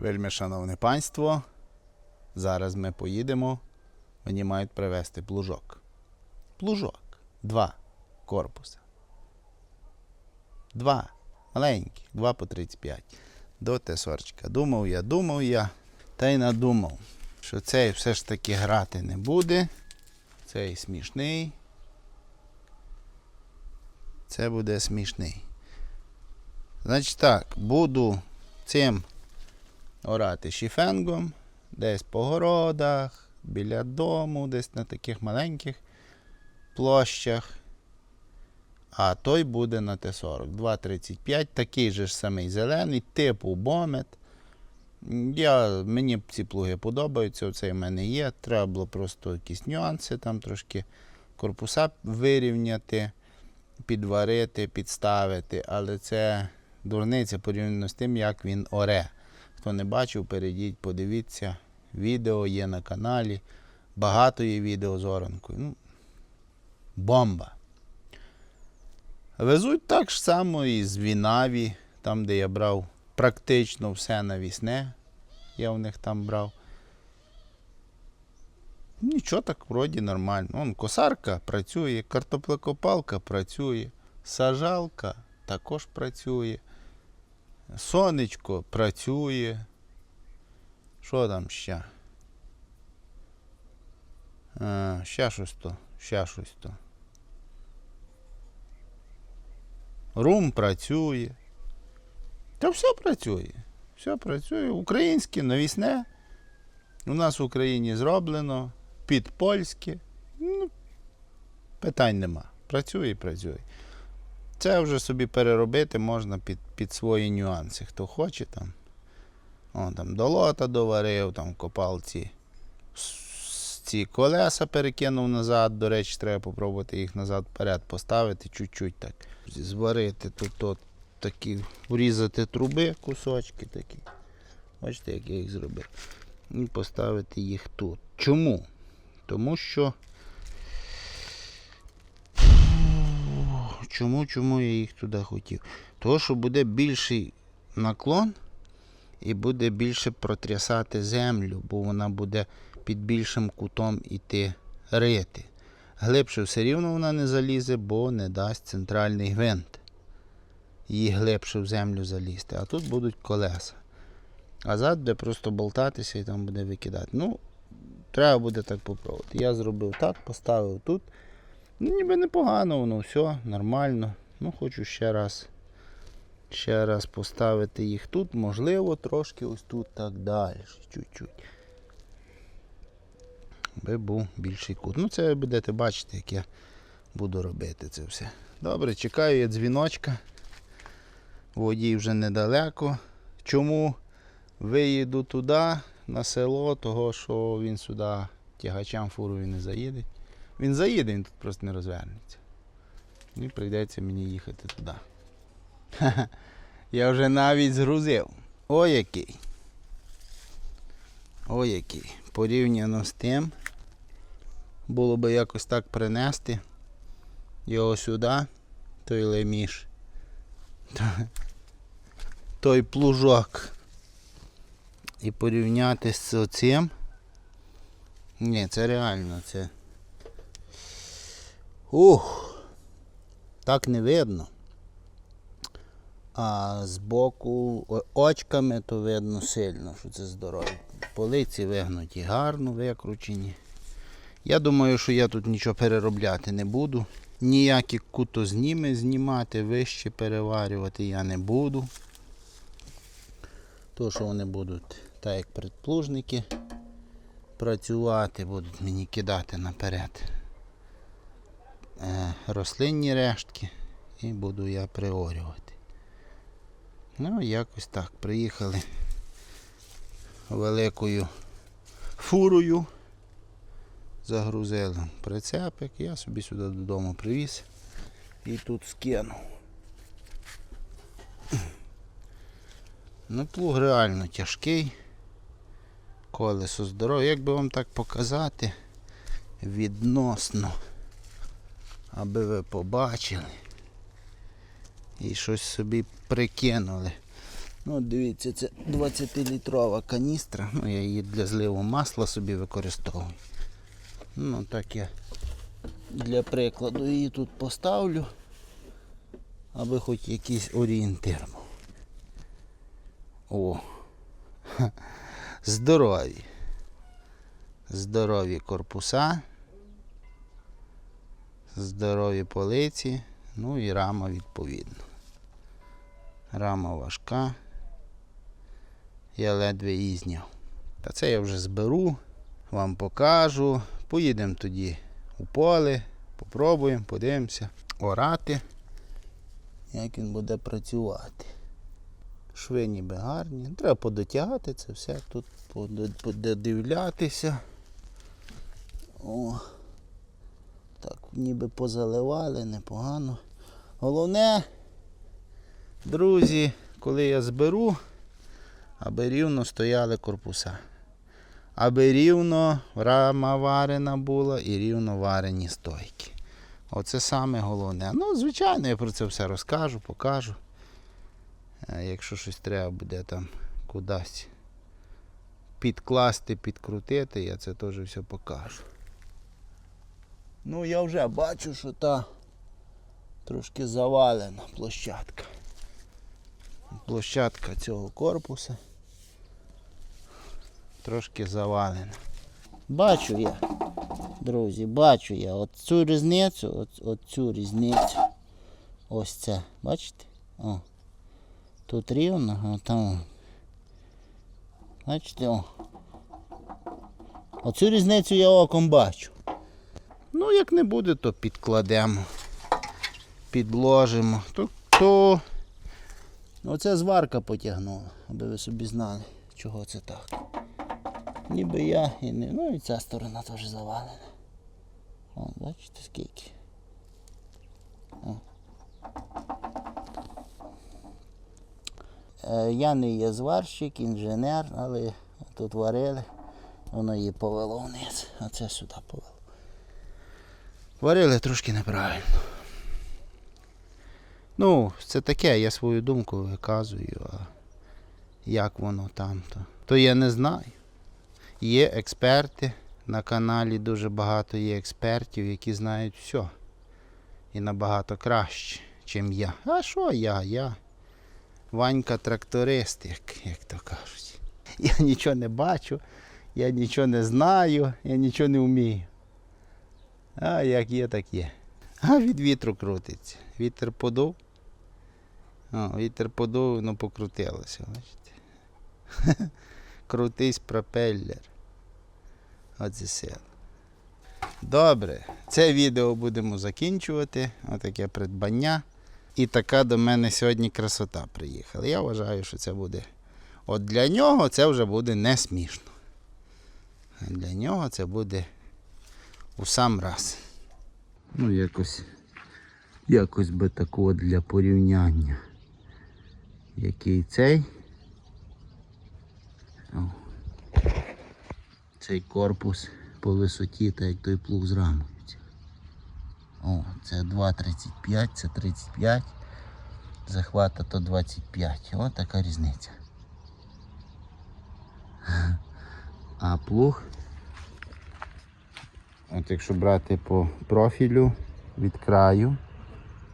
Вельми шановне панство, зараз ми поїдемо. Мені мають привезти плужок. Плужок. Два корпуса. Два. Маленькі, два по 35. До тесорчика. Думав я, думав я, та й надумав, що цей все ж таки грати не буде. Цей смішний. Це буде смішний. Значить так, буду цим орати шіфенгом, десь по городах, біля дому, десь на таких маленьких площах. А той буде на Т-40. 2,35, такий же ж самий зелений, типу бомет. Я, мені ці плуги подобаються, оцей в мене є. Треба було просто якісь нюанси, там трошки корпуса вирівняти, підварити, підставити, але це дурниця порівняно з тим, як він оре. Хто не бачив, перейдіть, подивіться. Відео є на каналі. Багато є відео з оранкою. Ну, бомба. Везуть так ж само і з Вінаві, там, де я брав практично все навісне. Я в них там брав. Нічого так вроді нормально. Вон косарка працює, картоплекопалка працює, сажалка також працює. Сонечко працює. Що там ще? А, ще щось то, ще щось то. Рум працює. Та все працює. Все працює. Українське, навісне. У нас в Україні зроблено, під польське. Ну, питань нема. Працює і працює. Це вже собі переробити можна під, під свої нюанси. Хто хоче там. О, там долота доварив, там копав ці, колеса перекинув назад. До речі, треба попробувати їх назад вперед поставити, чуть-чуть так. Зварити тут такі, врізати труби, кусочки такі. Бачите, як я їх зробив. І поставити їх тут. Чому? Тому що. Чому, чому я їх туди хотів? Тому що буде більший наклон і буде більше протрясати землю, бо вона буде під більшим кутом іти рити. Глибше все рівно вона не залізе, бо не дасть центральний гвинт. Її глибше в землю залізти. А тут будуть колеса. А зад буде просто болтатися і там буде викидати. Ну, треба буде так попробувати. Я зробив так, поставив тут. Ну, ніби непогано, воно все нормально. Ну, хочу ще раз. Ще раз поставити їх тут, можливо, трошки ось тут так далі. Чуть-чуть. Би був більший кут. Ну, це ви будете бачити, як я буду робити це все. Добре, чекаю я дзвіночка. Водій вже недалеко. Чому виїду туди, на село, того що він сюди тягачам фурою не заїде. Він заїде, він тут просто не розвернеться. І прийдеться мені їхати туди. Я вже навіть згрузив. Ой який. Ой який. Порівняно з тим. Було би якось так принести його сюди, той леміш. Той плужок. І порівняти з оцим. Ні, це реально, це. Ух! Так не видно. А збоку о- очками то видно сильно, що це здорові. Полиці вигнуті гарно, викручені. Я думаю, що я тут нічого переробляти не буду. Ніякі кутозніми знімати, вище переварювати я не буду. То, що вони будуть, так як предплужники, працювати, будуть мені кидати наперед рослинні рештки і буду я приорювати. Ну, якось так. Приїхали великою фурою. Загрузили прицепик, я собі сюди додому привіз і тут скинув. Ну, плуг реально тяжкий. Колесо здорове. Як би вам так показати відносно, аби ви побачили і щось собі прикинули. Ну, дивіться, це 20-літрова каністра. Ну, я її для зливу масла собі використовую. Ну, так я для прикладу її тут поставлю, аби хоч якийсь орієнтир був. О! Здорові. Здорові корпуса. Здорові полиці. Ну і рама відповідно. Рама важка. Я ледве її зняв. Та це я вже зберу, вам покажу. Поїдемо тоді у поле, попробуємо, подивимося, орати, як він буде працювати. Шви ніби гарні. Треба подотягати це все, тут пододивлятися. О. Так, ніби позаливали, непогано. Головне, друзі, коли я зберу, аби рівно стояли корпуса. Аби рівно рама варена була і рівно варені стойки. Оце саме головне. Ну, звичайно, я про це все розкажу, покажу. Е, Якщо щось треба буде там кудись підкласти, підкрутити, я це теж все покажу. Ну, я вже бачу, що та трошки завалена площадка. Площадка цього корпуса трошки завалена. Бачу я, друзі, бачу я от цю різницю, от, от цю різницю. Ось це, бачите? О. Тут рівно, а там. Бачите, о. Оцю різницю я оком бачу. Ну, як не буде, то підкладемо, підложимо. То, то... Оце зварка потягнула, аби ви собі знали, чого це так. Ніби я і не. Ну і ця сторона теж завалена. О, бачите скільки. О. Е, я не є зварщик, інженер, але тут варили, воно її повело вниз, а це сюди повело. Варили трошки неправильно. Ну, це таке, я свою думку виказую, а як воно там, то, то я не знаю. Є експерти на каналі, дуже багато є експертів, які знають все. І набагато краще, чим я. А що я? Я Ванька тракторист, як, як то кажуть. Я нічого не бачу, я нічого не знаю, я нічого не вмію. А як є, так є. А від вітру крутиться. Вітер подув. О, вітер подув, воно покрутилося, бачите. Крутись пропеллер. Оце сила. Добре, це відео будемо закінчувати. Отаке придбання. І така до мене сьогодні красота приїхала. Я вважаю, що це буде. От для нього це вже буде не смішно. Для нього це буде у сам раз. Ну, якось, якось би такого для порівняння. Який цей. О. Цей корпус по висоті, так як той плуг з рамою. О, це 2,35, це 35. Захвата то 25. Ось така різниця. А плуг. От якщо брати по профілю від краю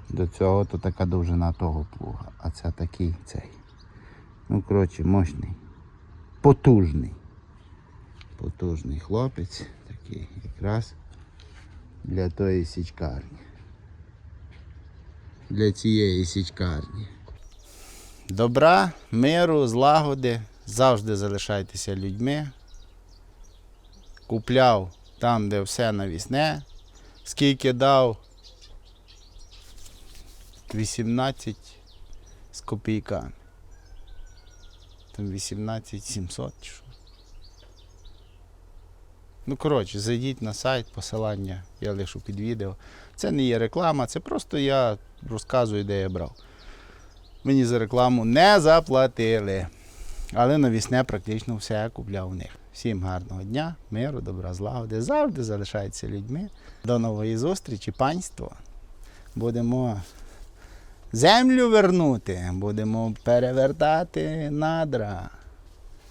до цього, то така довжина того плуга. А це такий цей. Ну, коротше, мощний. Потужний. Потужний хлопець. Такий якраз для тої січкарні. Для цієї січкарні. Добра, миру, злагоди. Завжди залишайтеся людьми. Купляв там, де все навісне. Скільки дав? 18 з копійками. Там 18 700 чи що. Ну, коротше, зайдіть на сайт, посилання я лишу під відео. Це не є реклама, це просто я розказую, де я брав. Мені за рекламу не заплатили. Але навісне практично все купляв у них. Всім гарного дня, миру, добра, злагоди. Завжди залишайтеся людьми. До нової зустрічі, панство. Будемо землю вернути, будемо перевертати надра.